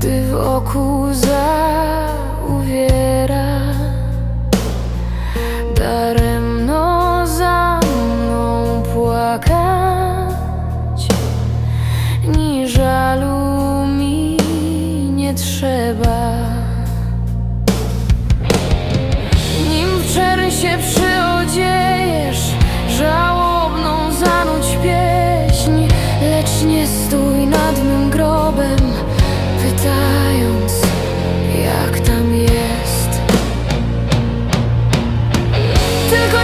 Gdy wokół zauwiera Daremno za mną płakać. Ni żalu mi nie trzeba. Nim w czerń się przyodziejesz Żałobną zanuć pieśń Lecz nie stój 时光